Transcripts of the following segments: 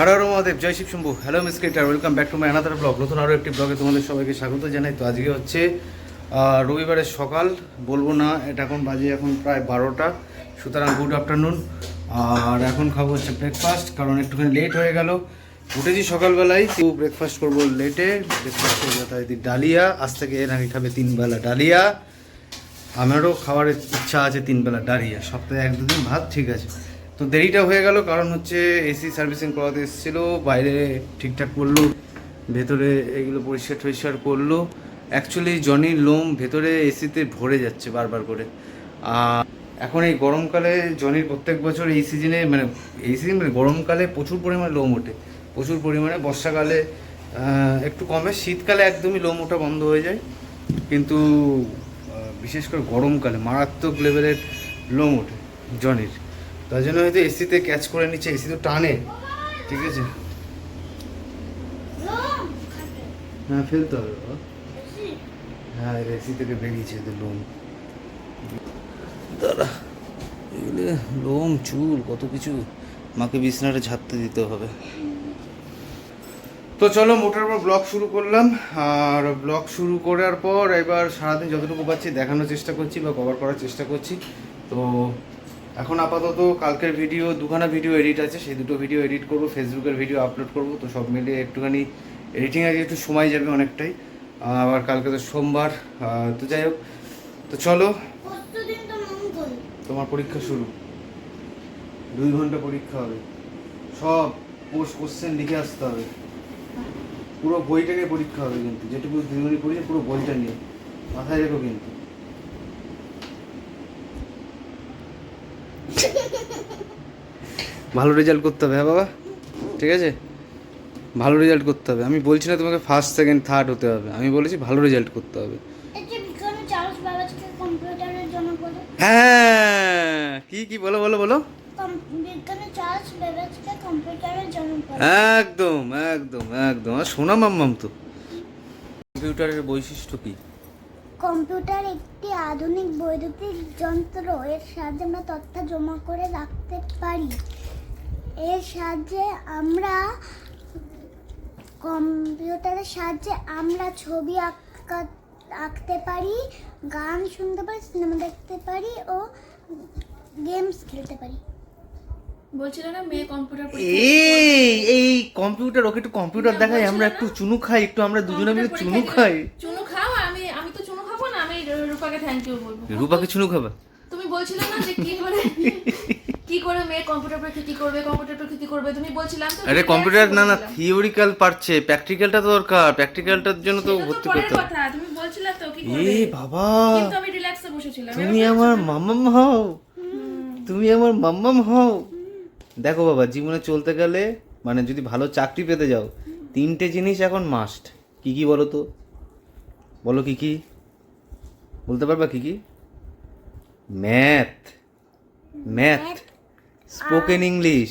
Har Mahadev, Joy Shiv Shambhu. Hello miss creator welcome back to my another vlog নতুন আরও একটি ব্লগে তোমাদের সবাইকে স্বাগত জানাই। তো আজকে হচ্ছে রবিবারের সকাল, বলব না, এটা এখন বাজে এখন প্রায় বারোটা, সুতরাং গুড আফটারনুন আর এখন খাব হচ্ছে ব্রেকফাস্ট কারণ একটুখানি লেট হয়ে গেল। উঠেছি সকালবেলায়, তো ব্রেকফাস্ট করব লেটে ব্রেকফাস্ট করব তাই ডালিয়া, আজ থেকে এর আগে খাবে তিনবেলা ডালিয়া। আমারও খাওয়ার ইচ্ছা আছে তিনবেলা ডালিয়া, সপ্তাহে এক দুদিন ভাত, ঠিক আছে। তো দেরিটা হয়ে গেল, কারণ হচ্ছে এসি সার্ভিসিং করাতে এসেছিল, বাইরে ঠিকঠাক করল, ভেতরে এগুলো পরিষ্কার টরিষ্কার করল। অ্যাকচুয়ালি জনির লোম ভেতরে এসিতে ভরে যাচ্ছে বারবার করে। আর এখন এই গরমকালে জনির প্রত্যেক বছর এই সিজনে মানে এই সিজন মানে গরমকালে প্রচুর পরিমাণে লোম ওঠে। প্রচুর পরিমাণে বর্ষাকালে একটু কমে, শীতকালে একদমই লোম ওঠা বন্ধ হয়ে যায়। কিন্তু বিশেষ করে গরমকালে মারাত্মক লেভেলের লোম ওঠে জনির তার জন্য হয়তো এসিতে ক্যাচ করে নিচ্ছে এসি তো টানে, ঠিক আছে? হ্যাঁ ফেলতে হবে। হ্যাঁ এসি থেকে বেরিয়েছে, এদের লোম। দাঁড়া, এগুলো লোম, চুল, কত কিছু মাকে বিছনাটা ঝাড়তে দিতে হবে। তো চলো, মোটার পর ব্লগ শুরু করলাম। আর ব্লগ শুরু করার পর এবার সারাদিন যতটুকু পাচ্ছি, দেখানোর চেষ্টা করছি বা কভার করার চেষ্টা করছি। তো এখন আপাতত কালকের ভিডিও দুখানা ভিডিও এডিট আছে সেই দুটো ভিডিও এডিট করব ফেসবুকের ভিডিও আপলোড করব তো সব মিলিয়ে একটুখানি এডিটিং আগে একটু সময় যাবে অনেকটাই। আবার কালকে তো সোমবার তো যাই হোক তো চলো তোমার পরীক্ষা শুরু। দুই ঘণ্টা পরীক্ষা হবে। সব পোস্ট কোশ্চেন লিখে আসতে হবে। পুরো বইটা নিয়ে পরীক্ষা হবে কিন্তু। যেটুকু দুই মিনিট পড়িয়ে পুরো বইটা নিয়ে। মাথায় রেখো কিন্তু। ভালো রেজাল্ট করতে হবে হ্যাঁ বাবা? ঠিক আছে? ভালো রেজাল্ট করতে হবে। আমি বলছি না তোমাকে ফার্স্ট সেকেন্ড থার্ড হতে হবে। আমি বলেছি ভালো রেজাল্ট করতে হবে। হ্যাঁ কি কি বলো বলো বলো। একদম একদম একদম। আর শোনা মাম্মাম তো। কম্পিউটারের বৈশিষ্ট্য কি? কম্পিউটার একটি আধুনিক বৈদ্যুতিক যন্ত্র। এর সাহায্যে আমরা তথ্য জমা করে রাখতে পারি। এর সাহায্যে আমরা কম্পিউটারের সাহায্যে আমরা ছবি আঁকা আঁকতে পারি গান শুনতে পারি সিনেমা দেখতে পারি ও গেমস খেলতে পারি। বলছিল না মেয়ে কম্পিউটার এই এই কম্পিউটার ওকে একটু কম্পিউটার দেখাই আমরা একটু চুনু খাই একটু আমরা দুজনে মিলে চুনু খাই। চুনু খাও আমি আমি তো চুনু খাব না আমি রূপাকে থ্যাংক ইউ বলব। রূপাকে চুনু খাবা। তুমি বলছিলে না যে কি করে কি করে মেয়ে কম্পিউটার পরীক্ষা কি করবে কম্পিউটার পরীক্ষা কি করবে? তুমি বলছিলাম তো আরে কম্পিউটার না না থিওরিক্যাল পারছে প্র্যাকটিক্যালটা তো দরকার প্র্যাকটিক্যালটার জন্য তো ভর্তি করতে হবে। কথা তুমি বলছিলে তো কি এ করবে? বাবা কিন্তু আমি রিল্যাক্সে বসেছিলাম তুমি আমার মাম্মাম হও তুমি আমার মাম্মাম হও। দেখো বাবা জীবনে চলতে গেলে মানে যদি ভালো চাকরি পেতে যাও তিনটে জিনিস এখন মাস্ট কি কি বলো তো? বলো কি কি? বলতে পারবা কি কি? Math math spoken English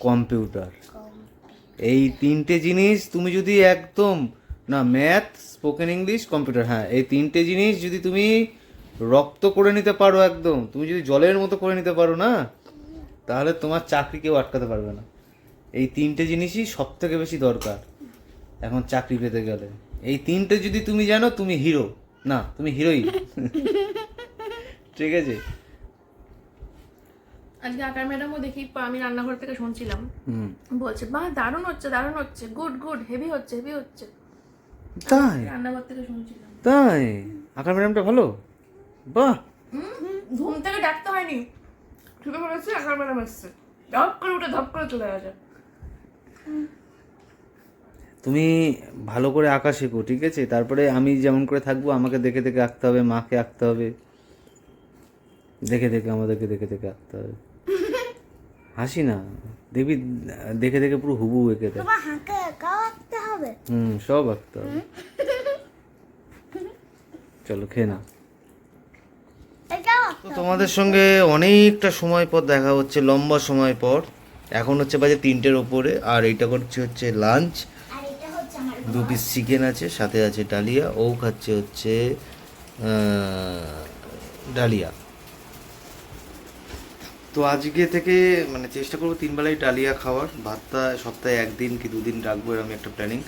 computer এই তিনটে জিনিস তুমি যদি একদম না ম্যাথ স্পোকেন ইংলিশ কম্পিউটার হ্যাঁ এই তিনটে জিনিস যদি তুমি রক্ত করে নিতে পারো একদম তুমি যদি জলের মতো করে নিতে পারো না তাহলে তোমার চাকরি কেউ আটকাতে পারবে না। এই তিনটে জিনিসই সব থেকে বেশি দরকার এখন চাকরি পেতে গেলে। এই তিনটে যদি তুমি জানো তুমি হিরো না তুমি হিরোই ঠিক আছে? আজকে আকার ম্যাডামও দেখি পা- আমি রান্নাঘর থেকে শুনছিলাম। হুম। বলছে বাহ দারুণ হচ্ছে দারুণ হচ্ছে। গুড গুড হেভি হচ্ছে হেভি হচ্ছে। তাই? রান্নাঘর থেকে শুনছিলাম। তাই? আকার ম্যাডামটা ভালো? বাহ! হুম, ঘুম থেকে ডাকতে হয়নি। শুধু বলেছে আকার ম্যাডাম এসছে। ধপ করে উঠে ধপ করে চলে গেছে তুমি ভালো করে আঁকা শেখো ঠিক আছে? তারপরে আমি যেমন করে থাকব আমাকে দেখে দেখে আঁকতে হবে মাকে আঁকতে হবে। দেখে দেখে আমাদেরকে দেখে দেখে আঁকতে হবে। হাসি না দেখবি দেখে দেখে পুরো হুবু এঁকে দেয়। আঁকতে হবে? হুম সব আঁকতে হবে। চলো খেয়ে না তো তোমাদের সঙ্গে অনেকটা সময় পর দেখা হচ্ছে লম্বা সময় পর। এখন হচ্ছে বাজে তিনটের ওপরে আর এইটা করছে হচ্ছে লাঞ্চ। আর এটা হচ্ছে আমার দু পিস চিকেন আছে সাথে আছে ডালিয়া। ও খাচ্ছে হচ্ছে ডালিয়া। তো আজকে থেকে মানে চেষ্টা করব তিন বেলায় ডালিয়া খাওয়ার। ভাতটা সপ্তাহে একদিন কি দুদিন রাখব এরকম একটা প্ল্যানিং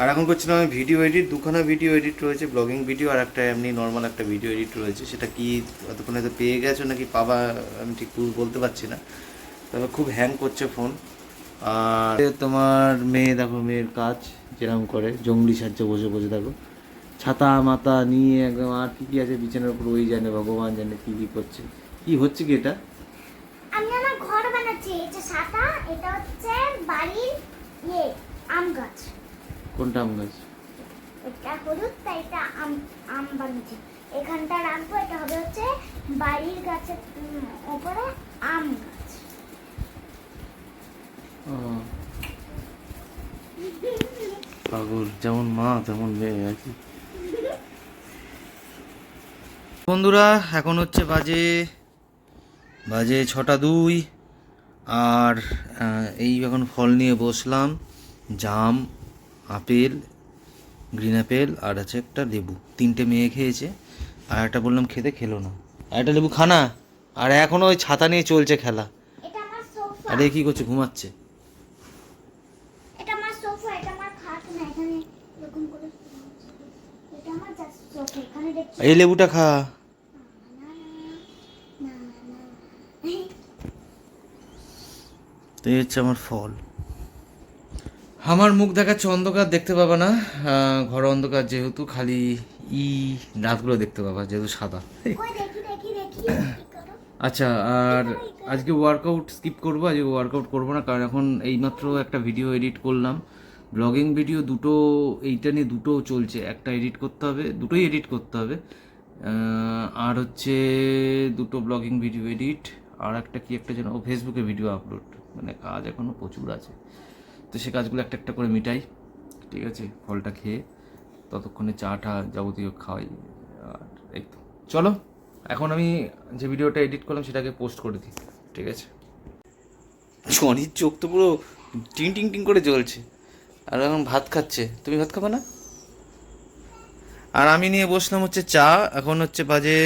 আর এখন করছিলাম আমি ভিডিও এডিট দুখানা ভিডিও এডিট রয়েছে ব্লগিং ভিডিও আর একটা এমনি নর্মাল একটা ভিডিও এডিট রয়েছে। সেটা কি এতক্ষণে হয়তো পেয়ে গেছো নাকি পাবা, আমি ঠিক বলতে পারছি না। তবে খুব হ্যাং করছে ফোন আর তোমার মেয়ে দেখো, মেয়ের কাজ যেরকম করে, জঙ্গলি সাহায্যে বসে বসে দেখো। ছাতা মাতা নিয়ে একদম আর কী কী আছে, বিছানার উপর ওই জানে, ভগবান জানে কী কী করছে। কী হচ্ছে কি এটা? বানাচ্ছি এই যে সাতা এটা হচ্ছে বাড়ির ইয়ে আম গাছ। কোনটা আম গাছ? এটা হলুদ তাই এটা আম আম বানিয়েছি। এখানটা রাখব এটা হবে হচ্ছে বাড়ির গাছের উম, ওপরে আম গাছ। পাগল যেমন মা তেমন মেয়ে আর কি। বন্ধুরা এখন হচ্ছে বাজে বাজে ছটা দুই। আর এই এখন ফল নিয়ে বসলাম জাম আপেল গ্রিন আপেল আর আছে একটা লেবু। তিনটে মেয়ে খেয়েছে আর একটা বললাম খেতে খেলো না। আর একটা লেবু খানা আর এখনও ওই ছাতা নিয়ে চলছে খেলা। আরে কি করছে? ঘুমাচ্ছে। এই লেবুটা সোফা এটা আমার খাট না এখানে এরকম করে এটা আমার জাস্ট সোফা এখানে দেখছি এই লেবুটা খা না না না তো এই হচ্ছে আমার ফল। আমার মুখ দেখাচ্ছে অন্ধকার দেখতে পাবা না। ঘর অন্ধকার যেহেতু খালি ই দাঁতগুলো দেখতে পাবা যেহেতু সাদা। কই দেখি দেখি দেখি কি করো। আচ্ছা আর আজকে ওয়ার্কআউট স্কিপ করব আজকে ওয়ার্কআউট করব না কারণ এখন এইমাত্র একটা ভিডিও এডিট করলাম। ব্লগিং ভিডিও দুটো এইটা নিয়ে দুটো চলছে একটা এডিট করতে হবে দুটোই এডিট করতে হবে। আর হচ্ছে দুটো ব্লগিং ভিডিও এডিট আর একটা কি একটা যেন ফেসবুকে ভিডিও আপলোড মানে কাজ এখনও প্রচুর আছে। তো সে কাজগুলো একটা একটা করে মিটাই ঠিক আছে? ফলটা খেয়ে ততক্ষণে চাটা যাবতীয় খাওয়াই আর এই তো। চলো এখন আমি যে ভিডিওটা এডিট করলাম সেটাকে পোস্ট করে দিই ঠিক আছে? জনির চোখ তো পুরো টিং টিং টিং করে জ্বলছে। আর এখন ভাত খাচ্ছে। তুমি ভাত খাবে না? আর আমি নিয়ে বসলাম হচ্ছে চা। এখন হচ্ছে বাজে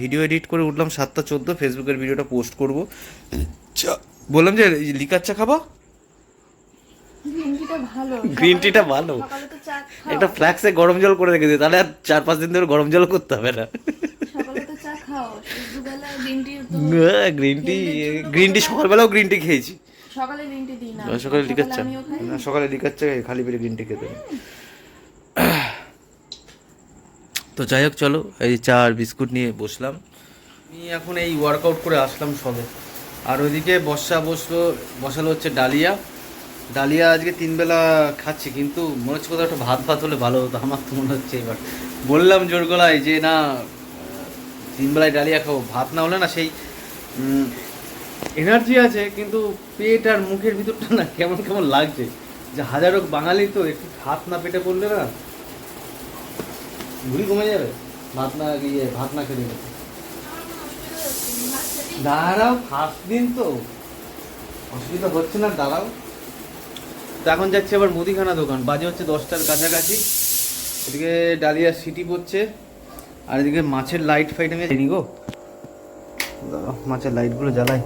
ভিডিও এডিট করে উঠলাম সাতটা চোদ্দ। ফেসবুকের ভিডিওটা পোস্ট করব। চা বললাম যে এই লিকার চা খাব? গ্রিন টিটা ভালো। গ্রিন টিটা ভালো। সকালে তো একটা ফ্ল্যাক্সে গরম জল করে রেখে দিই তাহলে আর চার পাঁচ দিন ধরে গরম জল করতে হবে না। সকালে তো চা খাও দুবেলা গ্রিন টি গ্রিন টি সকালবেলাও গ্রিন টি খেয়েছি। সকালে গ্রিন টি দিই না সকালে লিকার চা। না সকালে লিকার চা খালি পেটে গ্রিন টি খেতে তো যাই হোক চলো এই চা আর বিস্কুট নিয়ে বসলাম। আমি এখন এই ওয়ার্কআউট করে আসলাম সবে। আর ওইদিকে বর্ষা বসল, বসালো হচ্ছে ডালিয়া। ডালিয়া আজকে তিন বেলা খাচ্ছি, কিন্তু মনে হচ্ছে কোথাও একটা ভাত ভাত হলে ভালো হতো, আমার তো মনে হচ্ছে এবার। বললাম জোর গলায় যে, না তিন বেলায় ডালিয়া খাব, ভাত না হলে না সেই এনার্জি আছে, কিন্তু পেট আর মুখের ভিতরটা না কেমন কেমন লাগছে। যে হাজারো বাঙালি তো, একটু ভাত না পেটে পড়লে না ভুড়ি কমে যাবে। ভাত না ইয়ে ভাত না খেলে দাঁড়াও ফার্স্ট দিন তো। অসুবিধা হচ্ছে না, দাঁড়াও। এখন যাচ্ছে আবার মুদিখানা দোকান। বাজে হচ্ছে দশটার কাছাকাছি। এদিকে ডালিয়া সিটি পড়ছে, আর এদিকে মাছের লাইট ফাইট আমি জানি গো। মাছের লাইটগুলো জ্বালাই।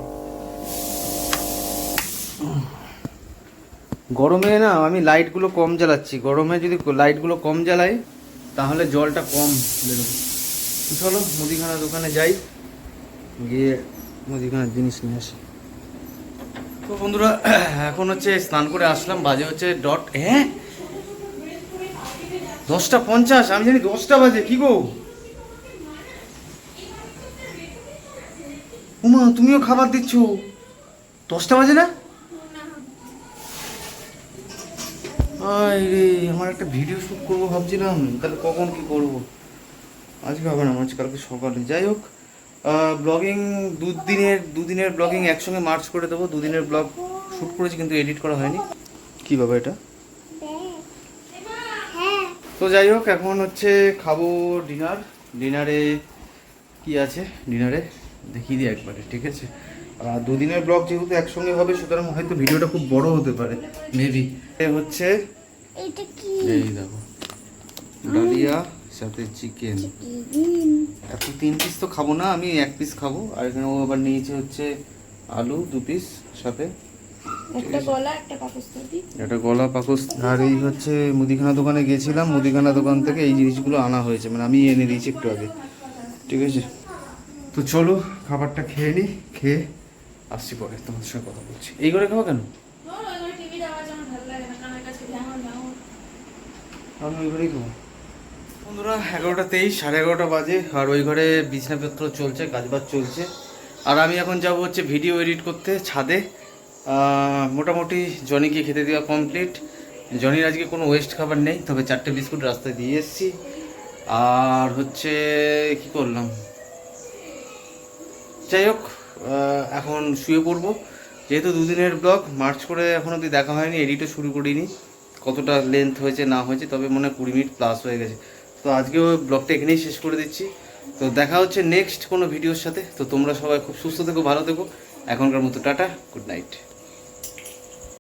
গরমে না, আমি লাইটগুলো কম জ্বালাচ্ছি। গরমে যদি লাইটগুলো কম জ্বালাই, তাহলে জলটা কম বেরোবে। চলো মুদিখানা দোকানে যাই। গিয়ে মুদিখানার জিনিস নিয়ে আসি। তো বন্ধুরা, এখন হচ্ছে স্নান করে আসলাম, বাজে হচ্ছে ডট হ্যাঁ? দশটা পঞ্চাশ, আমি জানি দশটা বাজে, কি গো? উমা, তুমিও খাবার দিচ্ছ? দশটা বাজে না? আমার একটা ভিডিও শ্যুট করব ভাবছিলাম, তাহলে কখন কি করব? আজকে হবে না আজ কালকে সকালে। যাই হোক ব্লগিং দুদিনের দুদিনের ব্লগিং একসঙ্গে মার্চ করে দেবো। দুদিনের ব্লগ শ্যুট করেছি কিন্তু এডিট করা হয়নি। কি বাবা এটা? হ্যাঁ। তো যাই হোক এখন হচ্ছে খাব ডিনার ডিনারে কি আছে? ডিনারে দেখিয়ে দিই একবারে ঠিক আছে? আর দুদিনের ব্লগ যেহেতু একসঙ্গে হবে সুতরাং হয়তো ভিডিওটা খুব বড় হতে পারে। মেবি হচ্ছে এটা কি? এই দেখো। ডালিয়া। সাথে চিকেন এত তিন পিস তো খাব না আমি এক পিস খাব। আর এখানে ও আবার নিয়েছে হচ্ছে আলু দু পিস সাথে। একটা গলা একটা গলা আর এই হচ্ছে মুদিখানা দোকানে গেছিলাম মুদিখানা দোকান থেকে এই জিনিসগুলো আনা হয়েছে। মানে আমি এনে দিয়েছি একটু আগে। ঠিক আছে? তো চলো খাবারটা খেয়ে নিই খেয়ে আসছি পরে। তোমাদের সঙ্গে কথা বলছি। এই করে খাব কেন? আমি ওই ঘরেই খাব। বন্ধুরা, এগারোটা তেইশ, সাড়ে এগারোটা বাজে, আর ওই ঘরে বিছনাপত্র চলছে, কাজবাজ চলছে। আর আমি এখন যাব হচ্ছে ভিডিও এডিট করতে, ছাদে। মোটামুটি জনিকে খেতে দেওয়া কমপ্লিট জনির আজকে কোনো ওয়েস্ট খাবার নেই, তবে চারটে বিস্কুট রাস্তায় দিয়ে এসেছি। আর হচ্ছে, কি করলাম? যাই হোক এখন শুয়ে পড়ব। যেহেতু দুদিনের ব্লগ মার্চ করে এখন অবধি দেখা হয়নি এডিটও শুরু করিনি। কতটা লেন্থ হয়েছে, না হয়েছে, তবে মনে হয় কুড়ি মিনিট প্লাস হয়ে গেছে। তো আজকেও ব্লগটা এখানেই শেষ করে দিচ্ছি। তো দেখা হচ্ছে নেক্সট কোনো ভিডিওর সাথে। তো তোমরা সবাই খুব সুস্থ থেকো, ভালো থেকো। এখনকার মতো টাটা গুড নাইট